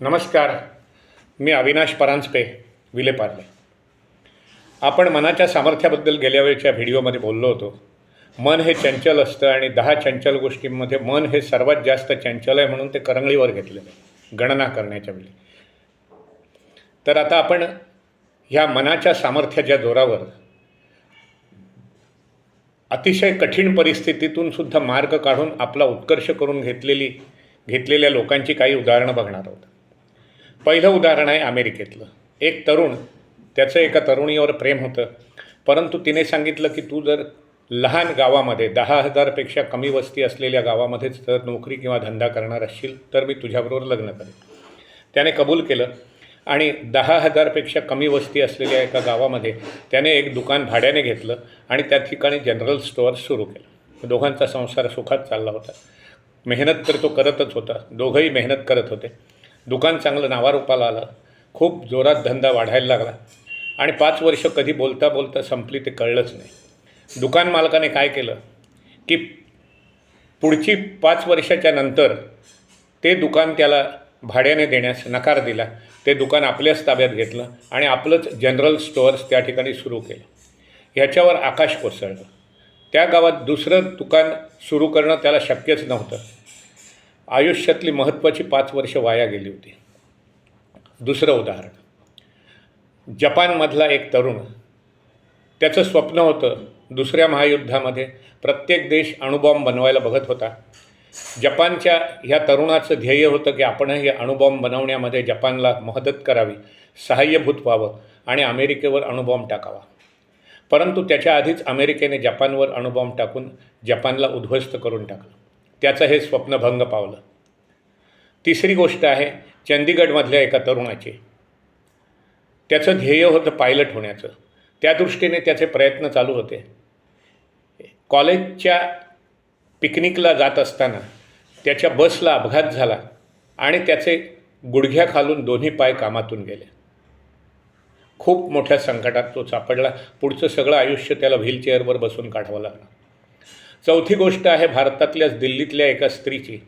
नमस्कार. मी अविनाश परांजपे विलेपार्ले आपण मनाच्या सामर्थ्याबद्दल गेल्या वेळच्या व्हिडिओमध्ये बोललो होतो. मन हे चंचल असतं आणि दहा चंचल गोष्टींमध्ये मन हे सर्वात जास्त चंचल आहे म्हणून ते करंगळीवर घेतलेलं आहे गणना करण्याच्या वेळी. तर आता आपण ह्या मनाच्या सामर्थ्याच्या जोरावर अतिशय कठीण परिस्थितीतून सुद्धा मार्ग काढून आपला उत्कर्ष करून घेतलेली घेतलेल्या लोकांची काही उदाहरणं बघणार आहोत. पहिलं उदाहरण आहे अमेरिकेतलं. एक तरुण त्याचं एका तरुणीवर प्रेम होतं. परंतु तिने सांगितलं की तू जर लहान गावामध्ये दहा हजारपेक्षा कमी वस्ती असलेल्या गावामध्येच जर नोकरी किंवा धंदा करणार असशील तर मी तुझ्याबरोबर लग्न करेन. त्याने कबूल केलं आणि दहा हजारपेक्षा कमी वस्ती असलेल्या एका गावामध्ये त्याने एक दुकान भाड्याने घेतलं आणि त्या ठिकाणी जनरल स्टोअर सुरू केलं. दोघांचा संसार सुखात चालला होता. मेहनत तर तो करतच होता. दोघंही मेहनत करत होते. दुकान चांगलं नावारूपाला आलं. खूप जोरात धंदा वाढायला लागला. आणि पाच वर्ष कधी बोलता बोलता संपली ते कळलंच नाही. दुकान मालकाने काय केलं? की पुढची पाच वर्षाच्या नंतर ते दुकान त्याला भाड्याने देण्यास नकार दिला. ते दुकान आपल्याच ताब्यात घेतलं आणि आपलंच जनरल स्टोअर्स त्या ठिकाणी सुरू केलं. ह्याच्यावर आकाश कोसळलं. त्या गावात दुसरं दुकान सुरू करणं त्याला शक्यच नव्हतं. आयुष्यातली महत्त्वाची पाच वर्ष वाया गेली होती. दुसरं उदाहरण. जपानमधला एक तरुण त्याचं स्वप्न होतं दुसऱ्या महायुद्धामध्ये प्रत्येक देश अणुबॉम्ब बनवायला बघत होता. जपानच्या ह्या तरुणाचं ध्येय होतं की आपणही अणुबॉम्ब बनवण्यामध्ये जपानला मदत करावी सहाय्यभूत व्हावं आणि अमेरिकेवर अणुबॉम्ब टाकावा. परंतु त्याच्या आधीच अमेरिकेने जपानवर अणुबॉम्ब टाकून जपानला उद्ध्वस्त करून टाकलं. त्याचं हे स्वप्न भंग पावलं. तिसरी गोष्ट आहे चंदीगडमधल्या एका तरुणाची. त्याचं ध्येय होतं पायलट होण्याचं. त्या दृष्टीने त्याचे प्रयत्न चालू होते. कॉलेजच्या पिकनिकला जात असताना त्याच्या बसला अपघात झाला आणि त्याचे गुडघ्याखालून दोन्ही पाय कामातून गेले. खूप मोठ्या संकटात तो सापडला. पुढचं सगळं आयुष्य त्याला व्हीलचेअरवर बसून काढावं लागलं. चौथी गोष्ट आहे भारतातल्याच दिल्लीतल्या एका स्त्रीची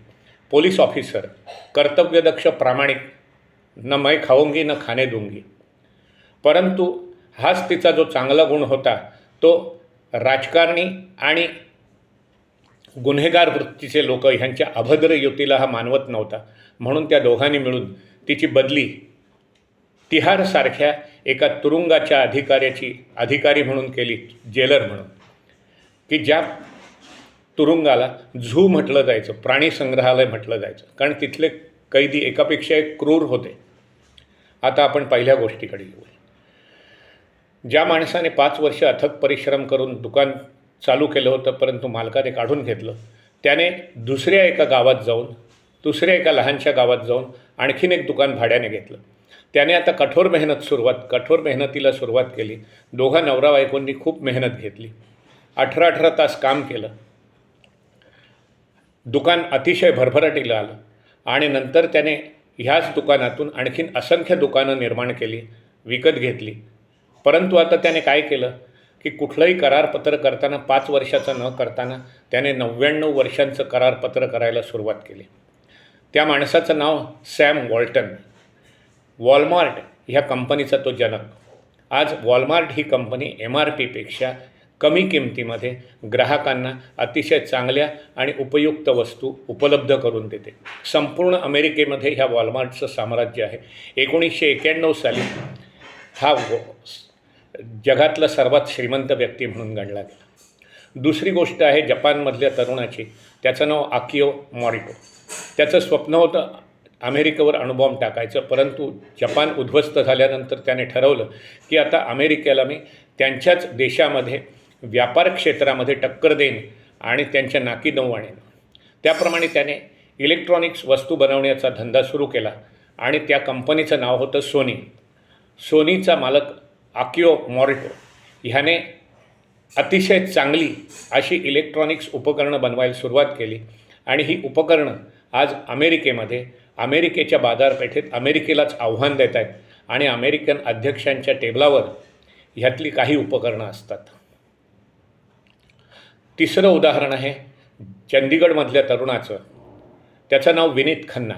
पोलीस ऑफिसर कर्तव्यदक्ष प्रामाणिक न मैं खाऊंगी न खाणे दूंगी. परंतु हाच तिचा जो चांगला गुण होता तो राजकारणी आणि गुन्हेगार वृत्तीचे लोक ह्यांच्या अभद्र युतीला हा मानवत नव्हता. म्हणून त्या दोघांनी मिळून तिची बदली तिहारसारख्या एका तुरुंगाच्या अधिकाऱ्याची अधिकारी म्हणून केली जेलर म्हणून. की ज्या तुरुंगाला झू म्हटलं जायचं प्राणी संग्रहालय म्हटलं जायचं. कारण तिथले कैदी एकापेक्षा एक क्रूर होते. आता आपण पहिल्या गोष्टीकडे येऊ ज्या माणसाने पाच वर्ष अथक परिश्रम करून दुकान चालू केलं होतं परंतु मालकाने काढून घेतलं त्याने दुसऱ्या एका गावात जाऊन दुसऱ्या एका लहानशा गावात जाऊन आणखीन एक दुकान भाड्याने घेतलं. त्याने आता कठोर मेहनत सुरुवात कठोर मेहनतीला सुरुवात केली. दोघा नवरा बायकोंनी खूप मेहनत घेतली. अठरा अठरा तास काम केलं. दुकान अतिशय भरभराटीला आलं. आणि नंतर त्याने ह्याच दुकानातून आणखीन असंख्य दुकानं निर्माण केली विकत घेतली. परंतु आता त्याने काय केलं की कुठलंही करारपत्र करताना पाच वर्षाचं न करताना त्याने नव्याण्णव वर्षांचं करारपत्र करायला सुरुवात केली. त्या माणसाचं नाव सॅम वॉल्टन. वॉलमार्ट ह्या कंपनीचा तो जनक. आज वॉलमार्ट ही कंपनी एम आर पीपेक्षा कमी किमतीमध्ये ग्राहकांना अतिशय चांगल्या आणि उपयुक्त वस्तू उपलब्ध करून देते. संपूर्ण अमेरिकेमध्ये ह्या वॉलमार्टचं साम्राज्य आहे. एकोणीसशे एक्याण्णव साली हा व जगातला सर्वात श्रीमंत व्यक्ती म्हणून गणला गेला. दुसरी गोष्ट आहे जपानमधल्या तरुणाची. त्याचं नाव आकिओ मॉरिटो त्याचं स्वप्न होतं अमेरिकेवर अणुबॉम्ब टाकायचं परंतु जपान उद्ध्वस्त झाल्यानंतर त्याने ठरवलं की आता अमेरिकेला मी त्यांच्याच देशामध्ये व्यापार क्षेत्रामध्ये टक्कर देईन आणि त्यांच्या नाकी नऊ आणेन त्याप्रमाणे त्याने इलेक्ट्रॉनिक्स वस्तू बनवण्याचा धंदा सुरू केला आणि त्या कंपनीचं नाव होतं सोनी. सोनीचा मालक आकिओ मॉरिटो. ह्याने अतिशय चांगली अशी इलेक्ट्रॉनिक्स उपकरणं बनवायला सुरुवात केली आणि ही उपकरणं आज अमेरिकेमध्ये अमेरिकेच्या बाजारपेठेत अमेरिकेलाच आव्हान देत आहेत आणि अमेरिकन अध्यक्षांच्या टेबलावर ह्यातली काही उपकरणं असतात. तिसरं उदाहरण आहे चंदीगडमधल्या तरुणाचं. त्याचं नाव विनीत खन्ना.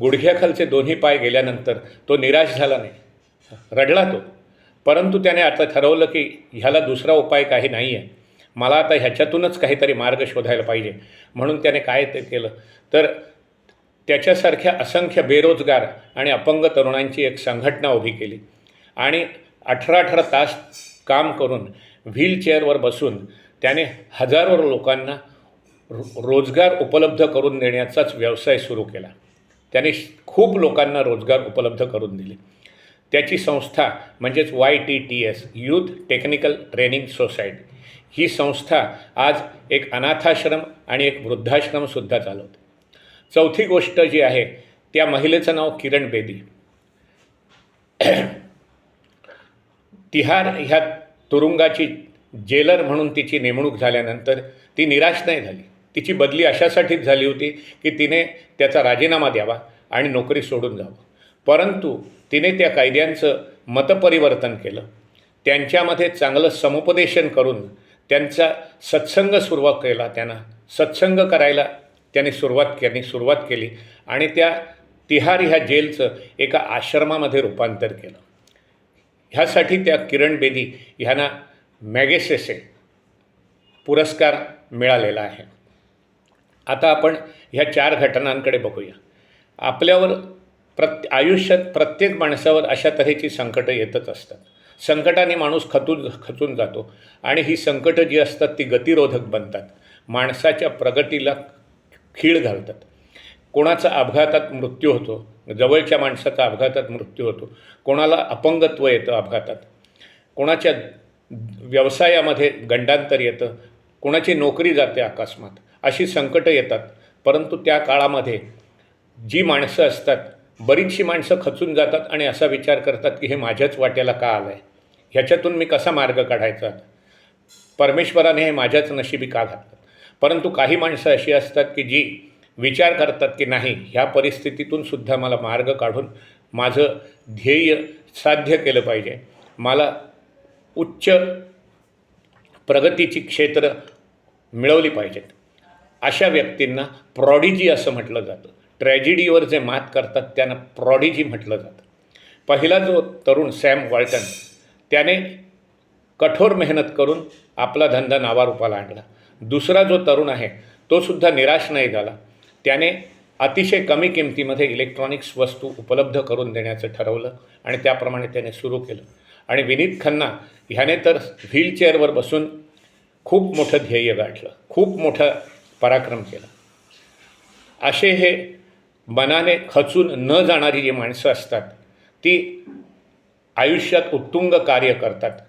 गुडघ्याखालचे दोन्ही पाय गेल्यानंतर तो निराश झाला नाही. रडला तो. परंतु त्याने आता ठरवलं की ह्याला दुसरा उपाय काही नाही आहे मला आता ह्याच्यातूनच काहीतरी मार्ग शोधायला पाहिजे. म्हणून त्याने काय ते केलं? तर त्याच्यासारख्या असंख्य बेरोजगार आणि अपंग तरुणांची एक संघटना उभी केली. आणि अठरा अठरा तास काम करून व्हीलचेअरवर बसून त्याने हजारो लोकांना रो रोजगार उपलब्ध करून देण्याचाच व्यवसाय सुरू केला. त्याने खूप लोकांना रोजगार उपलब्ध करून दिले. त्याची संस्था म्हणजेच Y T T S youth technical training society ही संस्था आज एक अनाथाश्रम आणि एक वृद्धाश्रमसुद्धा चालवते. चौथी गोष्ट जी आहे त्या महिलेचं नाव किरण बेदी. तिहार ह्या तुरुंगाची जेलर म्हणून तिची नेमणूक झाल्यानंतर ती निराश नाही झाली. तिची बदली अशासाठीच झाली होती की तिने त्याचा राजीनामा द्यावा आणि नोकरी सोडून जावं. परंतु तिने त्या कायद्यांचं मतपरिवर्तन केलं. त्यांच्यामध्ये चांगलं समुपदेशन करून त्यांचा सत्संग सुरुवात केला त्यांना. सत्संग करायला त्यांनी सुरुवात त्यांनी सुरुवात केली आणि त्या तिहार ह्या जेलचं एका आश्रमामध्ये रूपांतर केलं. ह्यासाठी त्या किरण बेदी ह्यांना मॅगेसेसे पुरस्कार मिळालेला आहे. आता आपण ह्या चार घटनांकडे बघूया. आपल्यावर प्रत आयुष्यात प्रत्येक माणसावर अशा तऱ्हेची संकटं येतच असतात. संकटाने माणूस खतून खचून जातो आणि ही संकटं जी असतात ती गतिरोधक बनतात. माणसाच्या प्रगतीला खीळ घालतात. कोणाचा अपघातात मृत्यू होतो जवळच्या माणसाचा अपघातात मृत्यू होतो कोणाला अपंगत्व येतं अपघातात कोणाच्या व्यवसायामध्ये गंडांतर येतं कोणाची नोकरी जाते अकस्मात अशी संकटं येतात. परंतु त्या काळामध्ये जी माणसं असतात बरीचशी माणसं खचून जातात आणि असा विचार करतात की हे माझ्याच वाट्याला का आलं आहे ह्याच्यातून मी कसा मार्ग काढायचा? परमेश्वराने हे माझ्याच नशिबी का घातलं? परंतु काही माणसं अशी असतात की जी विचार करतात की नाही ह्या परिस्थितीतून सुद्धा मला मार्ग काढून माझं ध्येय साध्य केलं पाहिजे. मला उच्च प्रगतीची क्षेत्र मिळवली पाहिजेत. अशा व्यक्तींना प्रॉडिजी असं म्हटलं जातं. ट्रॅजिडीवर जे मात करतात त्यांना प्रॉडिजी म्हटलं जातं. पहिला जो तरुण सॅम वॉल्टन त्याने कठोर मेहनत करून आपला धंदा नावारूपाला आणला. दुसरा जो तरुण आहे तो सुद्धा निराश नाही झाला. त्याने अतिशय कमी किमतीमध्ये इलेक्ट्रॉनिक्स वस्तू उपलब्ध करून देण्याचं ठरवलं आणि त्याप्रमाणे त्याने सुरू केलं. आणि विनीत खन्ना ह्याने तर व्हीलचेअरवर बसून खूप मोठं ध्येय गाठलं खूप मोठा पराक्रम केला. असे हे मनाने खचून न जाणारी जी माणसं असतात ती आयुष्यात उत्तुंग कार्य करतात.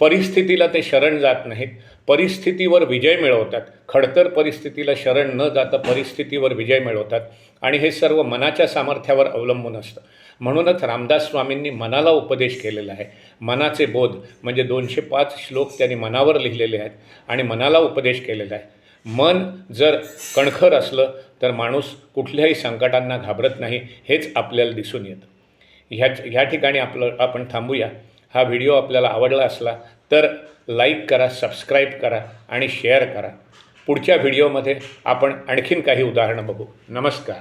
परिस्थितीला ते शरण जात नाहीत. परिस्थितीवर विजय मिळवतात. खडतर परिस्थितीला शरण न जाता परिस्थितीवर विजय मिळवतात. आणि हे सर्व मनाच्या सामर्थ्यावर अवलंबून असतं. म्हणूनच रामदास स्वामींनी मनाला उपदेश केलेला आहे. मनाचे बोध म्हणजे दोनशे पाच श्लोक त्यांनी मनावर लिहिलेले आहेत आणि मनाला उपदेश केलेला आहे. मन जर कणखर असलं तर माणूस कुठल्याही संकटांना घाबरत नाही हेच आपल्याला दिसून येतं. ह्या ह्या ठिकाणी आपलं आपण थांबूया. हा व्हिडिओ आपल्याला आवडला असला तर लाईक करा सबस्क्राईब करा आणि शेअर करा. पुढच्या व्हिडिओमध्ये आपण आणखीन काही उदाहरणं बघू. नमस्कार.